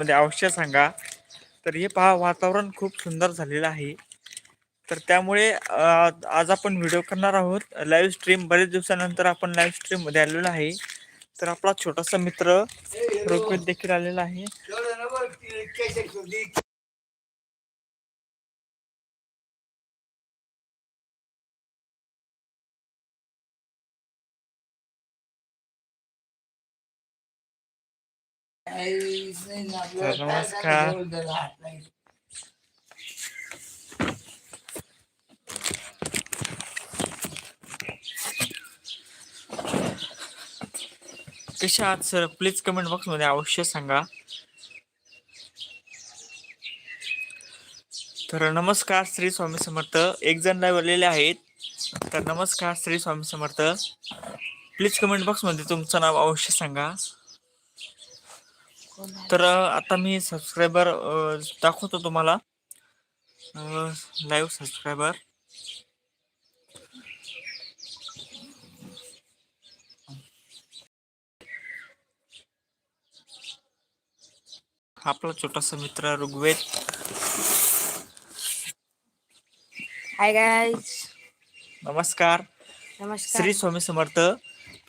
मध्ये अवश्य सांगा. तर हे पहा वातावरण खूप सुंदर झालेलं आहे. तर त्यामुळे आज आपण व्हिडिओ करणार आहोत. लाईव्ह स्ट्रीम बरेच दिवसानंतर आपण लाईव्ह स्ट्रीममध्ये आलेलो आहे. तर आपला छोटासा मित्र ऋग्वेद देखील आलेला आहे. तर नमस्कार कशा आहात सर प्लीज कमेंट बॉक्समध्ये अवश्य सांगा. तर नमस्कार श्री स्वामी समर्थ. एक जण लाईव्ह आलेले आहेत. तर नमस्कार श्री स्वामी समर्थ. प्लीज कमेंट बॉक्समध्ये तुमचं नाव अवश्य सांगा. तर आता मी सबस्क्रायबर दाखवतो तुम्हाला. लाईव्ह सबस्क्रायबर आपला छोटासा मित्र ऋग्वेद. हाय गाईज नमस्कार. नमस्कार. श्री स्वामी समर्थ.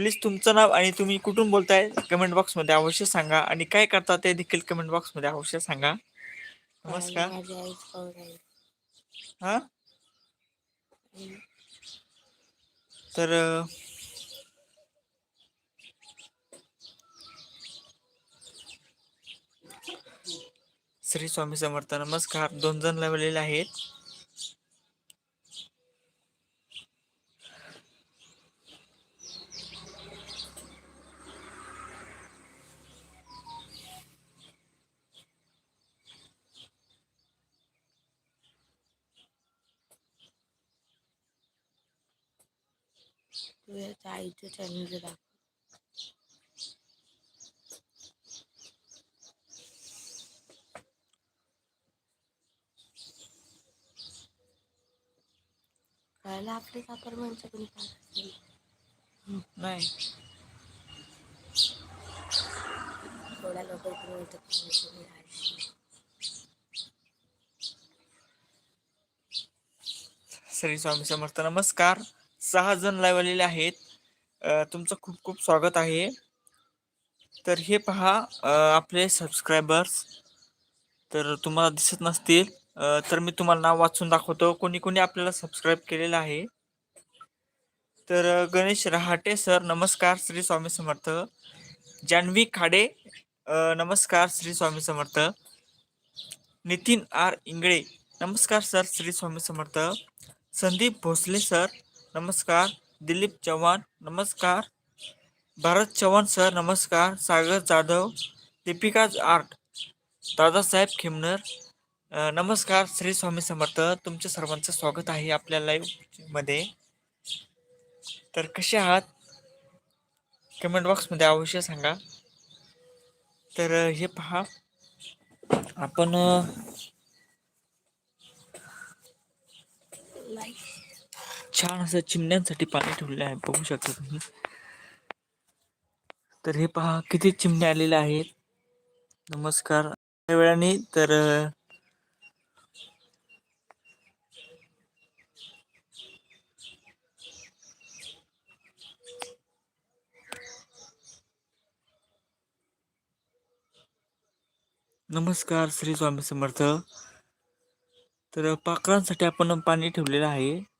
प्लीज तुमचं नाव आणि तुम्ही कुठून बोलताय कमेंट बॉक्समध्ये अवश्य सांगा. आणि काय करता ते देखील कमेंट बॉक्समध्ये अवश्य सांगा. नमस्कार. हा? तर श्री स्वामी समर्थ नमस्कार. दोन जण लावलेले आहेत. तुझ्या आईचं चॅनल दाखव. कळलं आपले साखर माणसं कोणी असेल. नाही. थोड्या कोणी राहायची. श्री स्वामी समर्थ नमस्कार. सहा जण लाईव्ह आलेले आहेत. तुमचं खूप खूप स्वागत आहे. तर हे पहा आपले सबस्क्रायबर्स तर तुम्हाला दिसत नसतील तर मी तुम्हाला नाव वाचून दाखवतो. कोणी कोणी आपल्याला सबस्क्राईब केलेलं आहे. तर गणेश रहाटे सर नमस्कार श्री स्वामी समर्थ. जान्हवी खाडे नमस्कार श्री स्वामी समर्थ. नितीन आर इंगळे नमस्कार सर श्री स्वामी समर्थ. संदीप भोसले सर नमस्कार दिलीप चव्हाण नमस्कार. भारत चव्हाण सर नमस्कार. सागर जाधव दीपिका आर्ट दादासाहेब खेमनर. नमस्कार श्री स्वामी समर्थ. तुमच्या सर्वांचं स्वागत आहे आपल्या लाईव्हमध्ये तर कसे आहात? कमेंट बॉक्समध्ये अवश्य सांगा. तर हे पहा. आपण लाईक छान असं चिमण्यांसाठी पाणी ठेवलेलं आहे बघू शकता तुम्ही. तर हे पहा किती चिमण्या आलेल्या आहेत. नमस्कार. वेळाने तर नमस्कार श्री स्वामी समर्थ. तर पाखरांसाठी आपण पाणी ठेवलेलं आहे.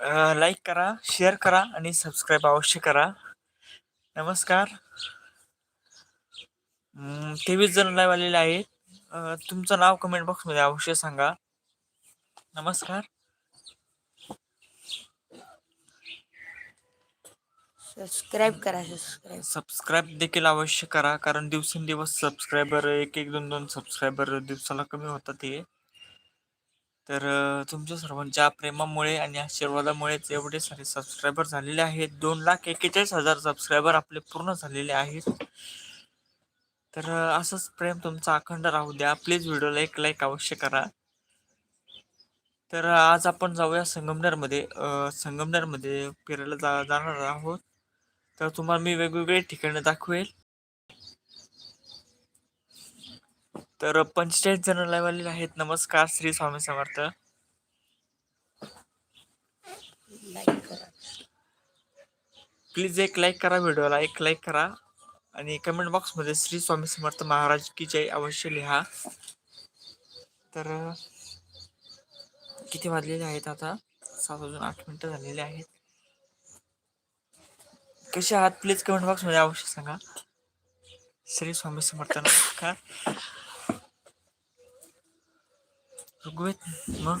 लाईक करा शेअर करा आणि सबस्क्राईब अवश्य करा. नमस्कार. तेवीस जण लाईव्ह आलेले आहेत. तुमचं नाव कमेंट बॉक्समध्ये अवश्य सांगा. नमस्कार. सबस्क्राईब करा सबस्क्राईब सबस्क्राईब देखील अवश्य करा कारण दिवसेंदिवस सबस्क्रायबर एक एक दोन दोन सबस्क्रायबर दिवसाला कमी होतात हे. तर तुमच्या सर्वांच्या प्रेमामुळे आणि आशीर्वादामुळेच एवढे सारे सबस्क्रायबर झालेले आहेत. दोन लाख एक्केचाळीस हजार सबस्क्रायबर आपले पूर्ण झालेले आहेत. तर असंच प्रेम तुमचं अखंड राहू द्या. प्लीज व्हिडिओला एक लाईक अवश्य करा. तर आज आपण जाऊया संगमनेरमध्ये. संगमनेरमध्ये फिरायला जा जाणार आहोत. तर तुम्हाला मी वेगवेगळे ठिकाणं दाखवेल. तर पंचेचाळीस जण लाईव्ह आहेत. नमस्कार श्री स्वामी समर्थ. प्लीज एक लाईक करा व्हिडिओला एक लाईक करा. आणि कमेंट बॉक्समध्ये श्री स्वामी समर्थ महाराज की जय अवश्य लिहा. तर किती वाजलेले आहेत आता? सात वाजून आठ मिनिटं झालेले आहेत. कसे आहात? प्लीज कमेंट बॉक्समध्ये अवश्य सांगा. श्री स्वामी समर्थ नमस्कार. ऋग्वेद मग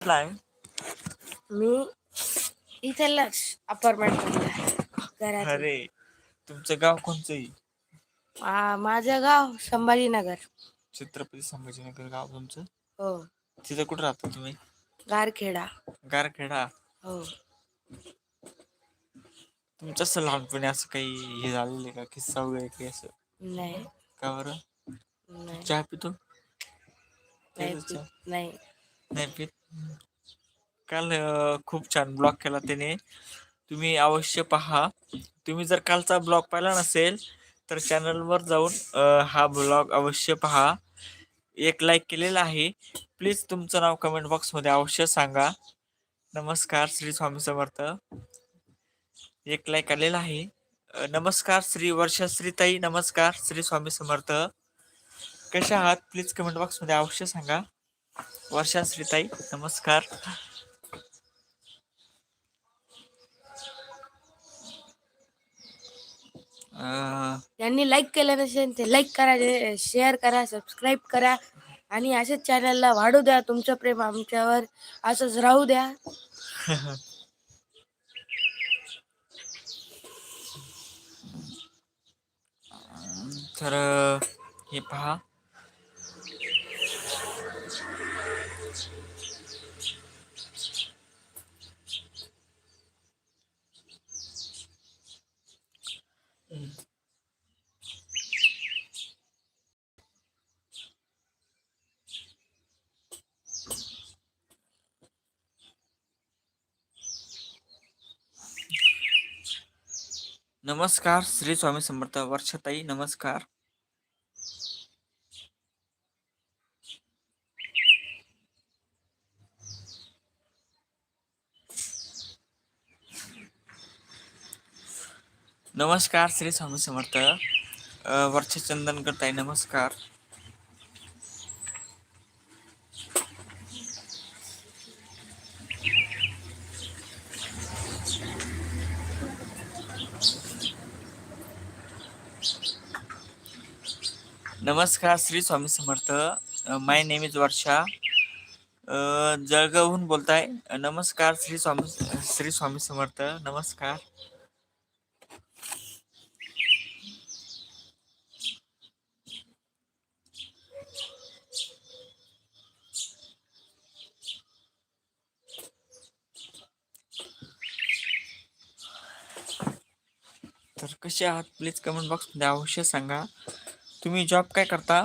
कुठला आहे मी इथलाच अपार्टमेंट घरात. अरे तुमचं गाव कोणचं आहे? माझं गाव संभाजीनगर. छत्रपती संभाजीनगर गाव तुमचं? हो. तिथं कुठं राहता तुम्ही? गारखेडा. गारखेडा. हो. तुमचं असं लहानपणी असं काही हे झालेलं आहे का? किस्सा वगैरे काही असं? नाही. का बरं? चहा पितो? नाही? पीत- नाही. नाही पित? काल खूप छान ब्लॉग केला त्याने. तुम्ही अवश्य पहा. तुम्ही जर कालचा ब्लॉग पाहिला नसेल तर चॅनलवर जाऊन हा ब्लॉग अवश्य पहा. एक लाईक केलेला आहे. प्लीज तुमचं नाव कमेंट बॉक्समध्ये अवश्य सांगा. नमस्कार श्री स्वामी समर्थ. एक लाईक आलेला आहे. नमस्कार श्री वर्षाश्री ताई नमस्कार श्री स्वामी समर्थ. कशा आहात? प्लीज कमेंट बॉक्समध्ये अवश्य सांगा. वर्षाश्री ताई नमस्कार. अं, ज्यांनी लाईक केलं नसेल ते लाईक करा शेअर करा सबस्क्राईब करा. आणि असेच चॅनलला वाढू द्या. तुमचं प्रेम आमच्यावर असंच राहू द्या. तर हे पहा. नमस्कार श्री स्वामी समर्थ वर्षताई नमस्कार. नमस्कार श्री स्वामी समर्थ. वर्ष चंदन ताई नमस्कार. नमस्कार Shri Swami Samarth. My name is Varsha. जळगावहून बोलताय. नमस्कार श्री स्वामी श्री स्वामी समर्थ. नमस्कार. तर कसे आहात? प्लीज कमेंट बॉक्समध्ये अवश्य सांगा. तुम्ही जॉब काय करता?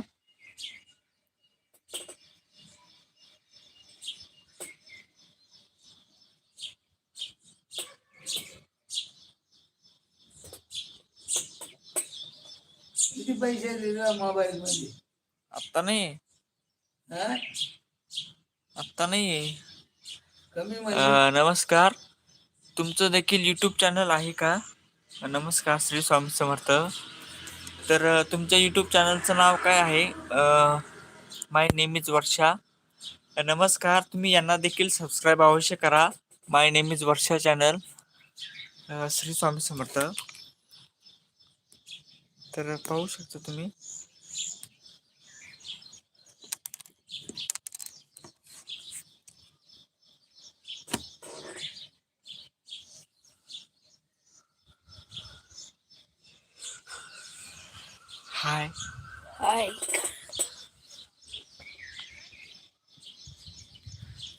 किती पैसे दिले मोबाईल मध्ये? आत्ता नाही. हा? आत्ता नाही. कमी म्हणजे? अ, नमस्कार. तुमचं देखील यूट्यूब चॅनल आहे का? नमस्कार श्री स्वामी समर्थ. तर तुमच्या यूट्यूब चॅनलचं नाव काय आहे? My name is Varsha. नमस्कार. तुम्ही यांना देखील सबस्क्राईब अवश्य करा. My name is Varsha channel Shri Swami Samarth. तर पाहू शकता तुम्ही. लाईक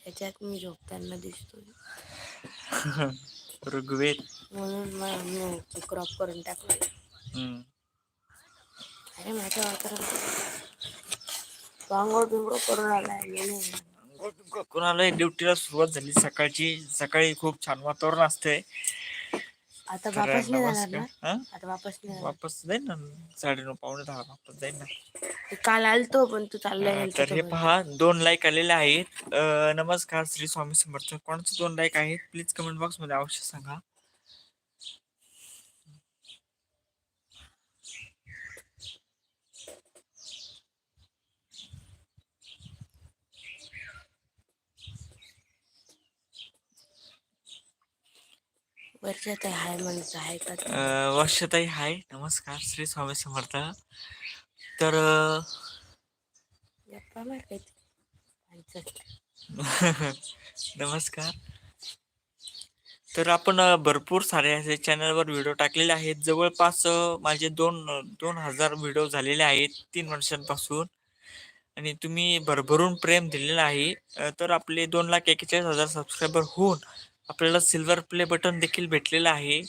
याच्यात मी झोपताना दिसतोय. ऋग्वेद. म्हणून मी क्रॉप करून टाकलं. अरे माझ्या वातावरण वांगोळ बिंगोळ करून आलाय नाही. कोणाला ड्युटीला सुरुवात झाली. सकाळची सकाळी खूप छान वातावरण असते आता वापस नाही जाणार ना? हा? आता वापस नाही जाणार. वापस जाईन ना साडेनऊ पावणे दहा वापस जाईन ना. ते काल आलतो पण तू चालला अं, गेला तर हे. पहा दोन लाईक आलेले आहेत. अं, नमस्कार श्री स्वामी समर्थ. कोणाचे दोन लाईक आहेत? प्लीज कमेंट बॉक्समध्ये अवश्य सांगा. वर्षात आहे हाय म्हणत आहे का वर्षताई हाय. नमस्कार श्री स्वामी समर्थ. तर. नमस्कार. तर आपण भरपूर सारे असे चॅनलवर व्हिडिओ टाकलेले आहेत. जवळपास माझे दोन दोन हजार व्हिडिओ झालेले आहेत तीन वर्षांपासून. आणि तुम्ही भरभरून प्रेम दिलेलं आहे. तर आपले दोन लाख एक्केचाळीस हजार सबस्क्रायबर होऊन आपल्याला सिल्वर प्ले बटन देखील भेटलेलं आहे.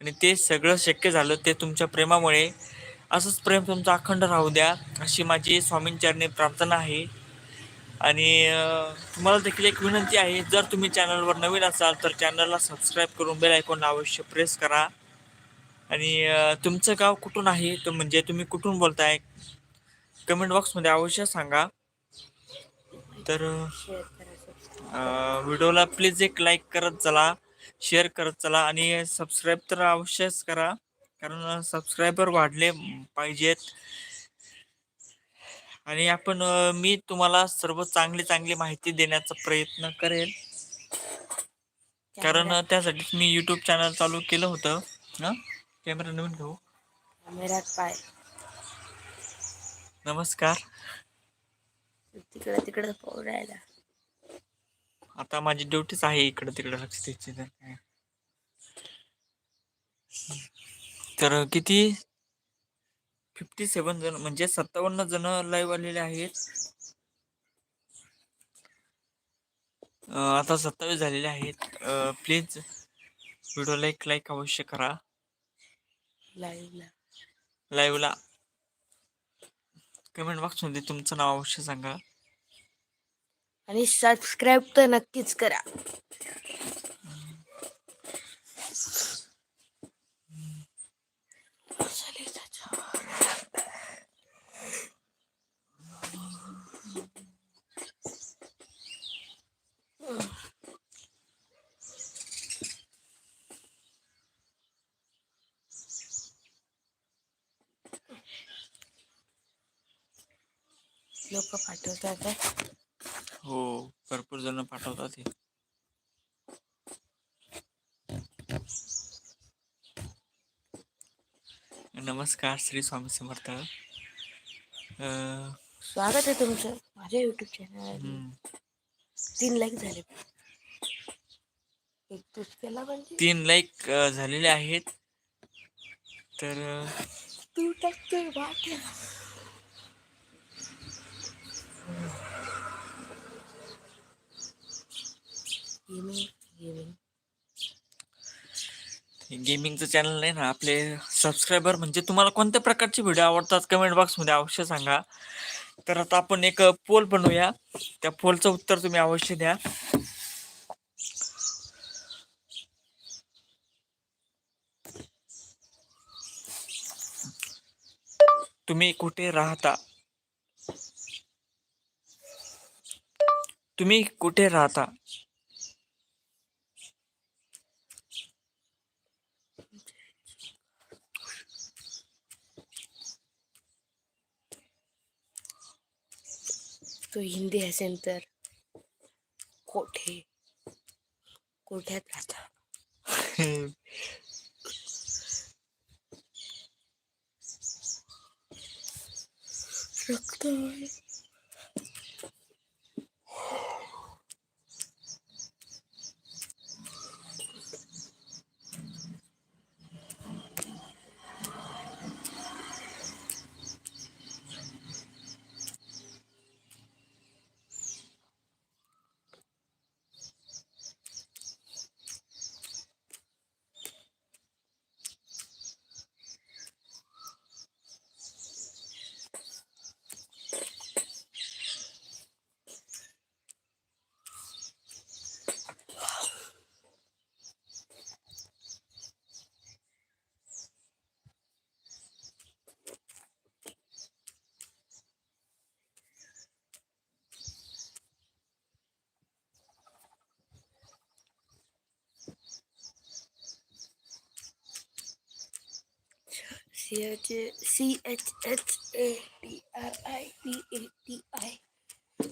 आणि ते सगळं शक्य झालं ते तुमच्या प्रेमामुळे. असंच प्रेम तुमचं अखंड राहू द्या अशी माझी स्वामींचरणी प्रार्थना आहे. आणि तुम्हाला देखील एक विनंती आहे जर तुम्ही चॅनलवर नवीन असाल तर चॅनलला सबस्क्राईब करून बेल आयकॉनला अवश्य प्रेस करा. आणि तुमचं गाव कुठून आहे? तर म्हणजे तुम्ही कुठून बोलताय? कमेंट बॉक्समध्ये अवश्य सांगा. तर शेअर करा सबस्क्राईब अ, व्हिडिओला प्लीज एक लाईक करत चला शेअर करत चला आणि सबस्क्राईब तर अवश्यच करा. कारण सबस्क्रायबर वाढले पाहिजेत. आणि आपण मी तुम्हाला सर्व चांगली चांगली माहिती देण्याचा प्रयत्न करेल. कारण त्यासाठीच मी युट्यूब चॅनल चालू केलं होतं. हा? कॅमेरा नवीन घेऊ. पाय. नमस्कार. तिकडे तिकडे पाहू राहिला. आता माझी ड्युटीच आहे इकडं तिकडं लक्ष द्यायची तर काय. तर किती? फिफ्टी सेवन जण म्हणजे सत्तावन्न जण लाईव्ह आलेले आहेत. आता सत्तावीस झालेले आहेत. प्लीज व्हिडिओला एक लाईक अवश्य करा. लाईव्हला लाईव्हला कमेंट बॉक्समध्ये तुमचं नाव अवश्य सांगा. आणि सबस्क्राईब तर नक्कीच करा. लोक पाठवतात. भरपूर जण पाठवतात हे. नमस्कार श्री स्वामी समर्थ. स्वागत आहे तुमचं. माझ्या युट्यूब चॅनल तीन लाईक झाले. एक तूच केला म्हणजे? तीन लाईक झालेले आहेत. तर तू टाकतोय वाट्या गेमिंग गेमिंग गेमिंगचं चॅनल आहे ना आपले सबस्क्रायबर म्हणजे तुम्हाला कोणत्या प्रकारचे व्हिडिओ आवडतात कमेंट बॉक्समध्ये अवश्य सांगा. तर आता आपण एक पोल बनवूया. त्या पोलचं उत्तर तुम्ही अवश्य द्या. तुम्ही कुठे राहता? तुम्ही कुठे राहता? तो हिंदी असेल तर कोठे? कोठ्यात राहता? रक्त C H C H H A T R I T A T I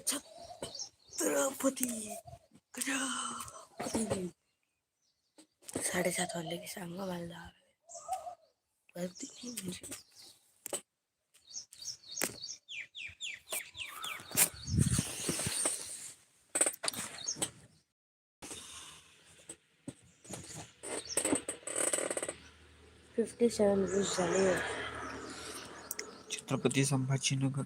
Chhatrapati Gajapati साडेसात वाजले की सांगा मला. जावं म्हणजे फिफ्टी सेवन व्ह्यूज झाले. छत्रपती संभाजीनगर.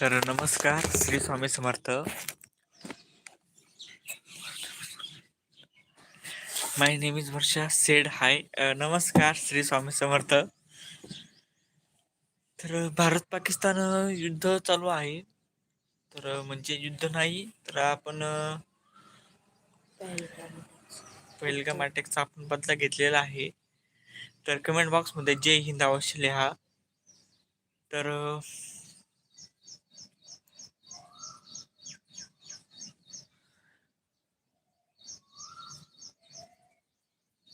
तर नमस्कार Shri Swami Samarth. My name is Varsha said hi. नमस्कार श्री स्वामी समर्थ. तर भारत पाकिस्तान युद्ध चालू आहे. तर म्हणजे युद्ध नाही तर आपण पहिलगाम अटॅकचा आपण बदला घेतलेला आहे. तर कमेंट बॉक्समध्ये जय हिंद अवश्य लिहा. तर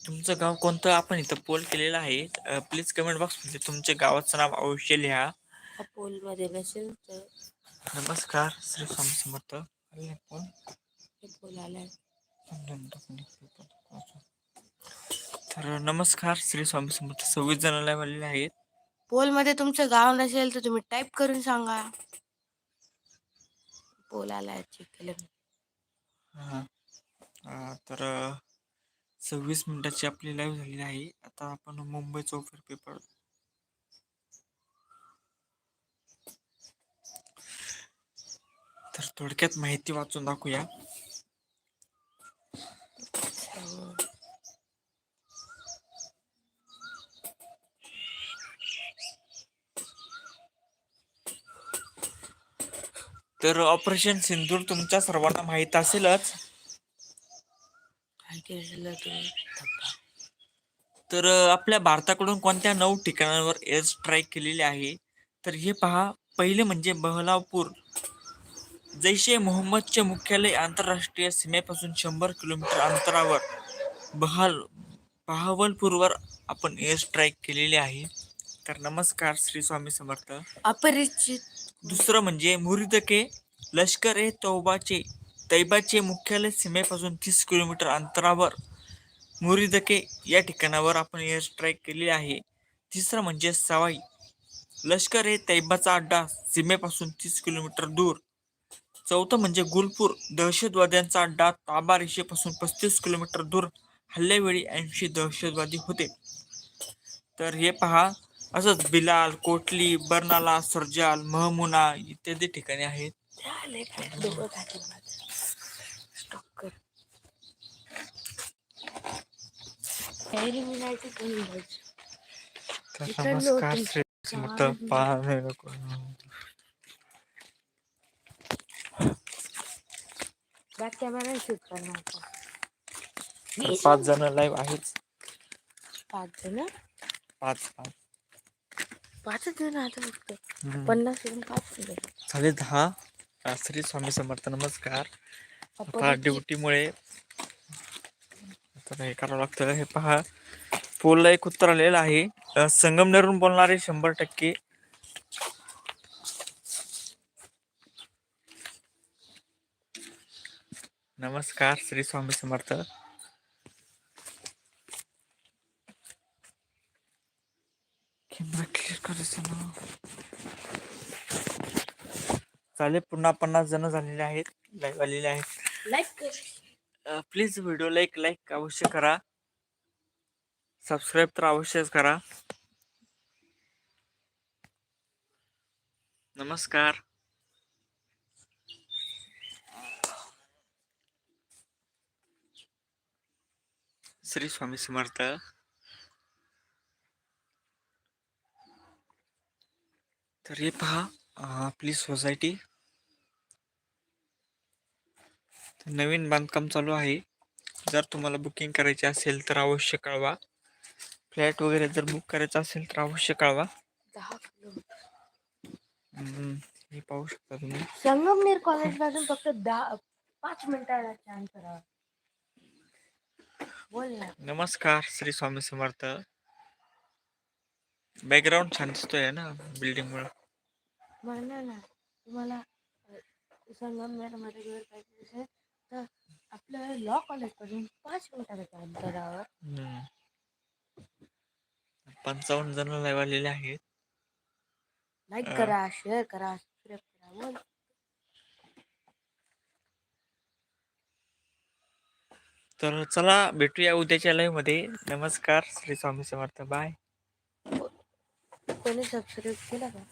तुमचं गाव कोणतं? आपण इथं पोल केलेलं आहे. प्लीज कमेंट बॉक्समध्ये तुमच्या गावाचं नाव अवश्य लिहा. पोलमध्ये नसेल तर नमस्कार श्री स्वामी समर्थ. आलाय. तर नमस्कार श्री स्वामी समर्थ. सव्वीस जणांना आलेले आहेत. पोलमध्ये तुमचं गाव नसेल तर तुम्ही टाईप करून सांगा. पोल आलाय चेक केलं. हा. तर सव्वीस मिनिटाची आपली लाईव्ह झालेली आहे. आता आपण मुंबई चौफेर पेपर तर थोडक्यात माहिती वाचून दाखवूया. तर ऑपरेशन सिंदूर तुमच्या सर्वांना माहीत असेलच काय केलं तुम्ही धप्पा. तर आपल्या भारताकडून कोणत्या नऊ ठिकाणांवर एअर स्ट्राईक केलेली आहे? तर हे पहा पहिले म्हणजे बहलावपूर. जैश ए मोहम्मदचे मुख्यालय आंतरराष्ट्रीय सीमेपासून शंभर किलोमीटर अंतरावर. बहाल बहावलपूरवर आपण एअर स्ट्राईक केलेली आहे. तर नमस्कार श्री स्वामी समर्थ. अपरिचित. दुसरं म्हणजे मुरिदके लष्कर ए तौबाचे तैबाचे मुख्यालय सीमेपासून तीस किलोमीटर अंतरावर मुरिदके या ठिकाणावर आपण एअर स्ट्राईक केलेली आहे. तिसरं म्हणजे सवाई. लष्कर हे तैबाचा अड्डा सीमेपासून तीस किलोमीटर दूर. चौथं म्हणजे गुलपूर दहशतवाद्यांचा अड्डा ताबा रेषेपासून पस्तीस किलोमीटर दूर हल्ल्यावेळी ऐंशी दहशतवादी होते. तर हे पहा असंच बिलाल कोटली बर्नाला सरजाल महमुना इत्यादी ठिकाणी आहेत झाले काय डोकं खाते माझं स्टॉप कर एलिमिनायचं कोणी घ्यायचं तर इकडनं नमस्कार होती. श्री समर्थ चालेल. पा- बॅक कॅमेरा शूट करणार आपण. पाच जण लाईव्ह आहेत पाच जण पाच पाच पाचच जण आता फक्त. पन्नास जण पाच झाले दहा श्री स्वामी समर्थ नमस्कार ड्युटीमुळे तर हे करावं लागतं हे पहा पोलला एक उत्तर आलेलं आहे. अ, संगमनेरहून बोलणारे शंभर टक्के. नमस्कार श्री स्वामी समर्थ. चालेल पुन्हा पन्नास जण झालेले आहेत लाईव्ह आलेले आहेत. प्लीज व्हिडिओला एक लाईक अवश्य करा. सबस्क्राईब तर अवश्यच करा. नमस्कार. श्री स्वामी समर्थ. तर हे पहा आपली सोसायटी नवीन बांधकाम चालू आहे. जर तुम्हाला बुकिंग करायचे असेल तर अवश्य कळवा. फ्लॅट वगैरे जर बुक करायचं असेल तर अवश्य कळवा. दहा हे पाहू शकता तुम्ही. संगमनेर कॉलेजपासून फक्त दहा पाच मिनिटाच्या अंतरावर बोल ना. नमस्कार श्री स्वामी समर्थ. बॅकग्राऊंड छान दिसतोय ना बिल्डिंग मुळे. म्हणलं ना तुम्हाला संगमनेरमध्ये पाहिजे असेल तर आपल्या लॉ कॉलेजपासून पाच मिनिटाच्या अंतरावर हम्म. पंचावन्न जण लाईव्ह आलेले आहेत. लाईक अ. करा शेअर करा सबस्क्राईब करा बोल. तर चला भेटूया उद्याच्या लाईव्हमध्ये. नमस्कार श्री स्वामी समर्थ. बाय कोणी सबस्क्राईब केलं का?